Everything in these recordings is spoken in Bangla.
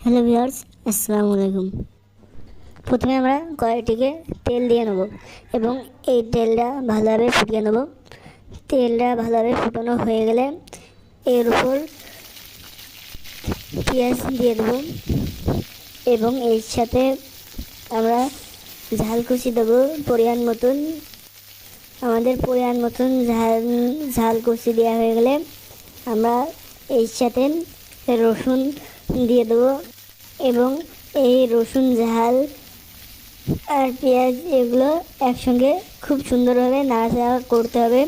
হ্যালো ভিউয়ার্স আসসালামু আলাইকুম প্রথমে আমরা কড়াইটিকে তেল দিয়ে নেব এবং এই তেলটা ভালোভাবে ফুটিয়ে নেব। তেলটা ভালোভাবে ফুটানো হয়ে গেলে এর উপর পেঁয়াজ দিয়ে দেবো এবং এর সাথে আমরা ঝাল কুচি দেবো পরিমাণ মতন। আমাদের পরিমাণ মতন ঝাল ঝাল কুচি দেওয়া হয়ে গেলে আমরা এর সাথে রসুন দিয়ে দেবো এবং এই রসুন, ঝাল আর পেঁয়াজ এগুলো একসঙ্গে খুব সুন্দরভাবে নাড়াচাড়া করতে হবে।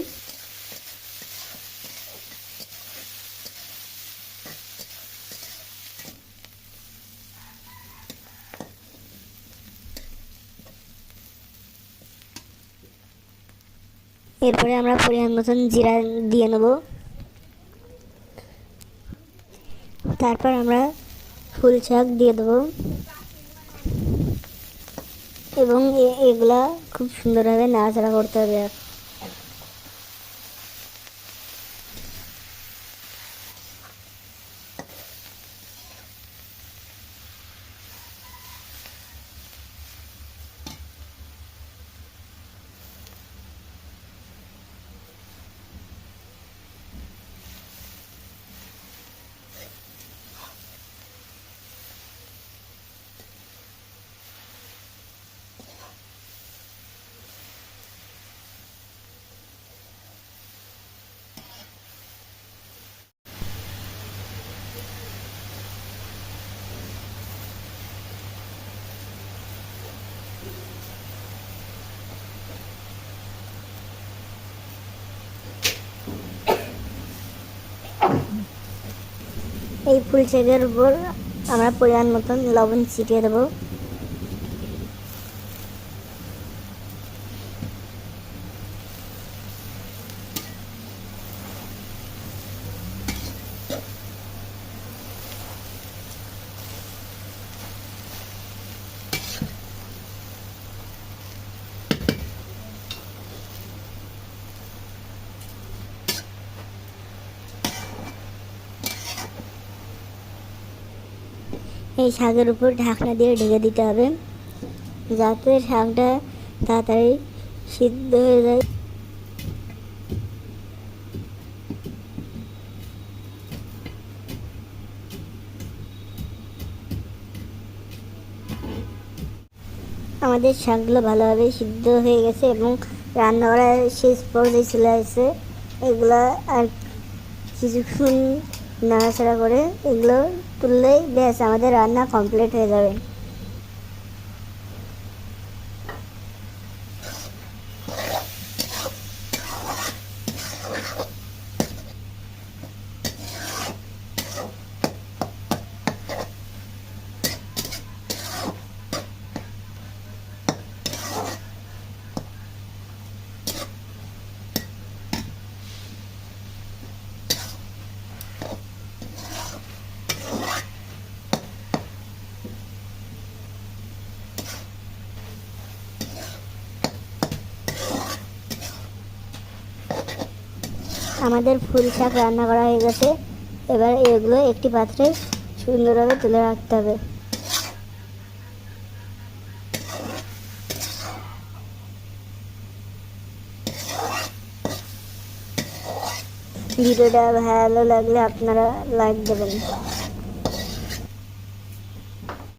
এরপরে আমরা পরিমাণ মতন জিরা দিয়ে নেব। তারপর আমরা ফুল শাক দিয়ে দেবো। এবং এগুলা খুব সুন্দরভাবে নাড়াচাড়া করতে হবে এই ফুল শাকের উপর আমরা পরিমাণ মতন লবণ ছিটিয়ে দেবো। এই শাকের উপর ঢাকনা দিয়ে ঢেকে দিতে হবে। যাতে শাকটা তাড়াতাড়ি সিদ্ধ হয়ে যায়। আমাদের শাকগুলো ভালোভাবে সিদ্ধ হয়ে গেছে এবং রান্না করার শেষ পর্যায়ে চলে আসছে। এগুলো আর কিছুক্ষণ নাড়াচাড়া করে এগুলো তুললেই ব্যাস আমাদের রান্না কমপ্লিট হয়ে যাবে। আমাদের ফুল শাক রান্না করা হয়ে গেছে। এবার এগুলো একটি পাত্রে সুন্দরভাবে তুলে রাখতে হবে। ভিডিওটা ভালো লাগলে আপনারা লাইক দেবেন।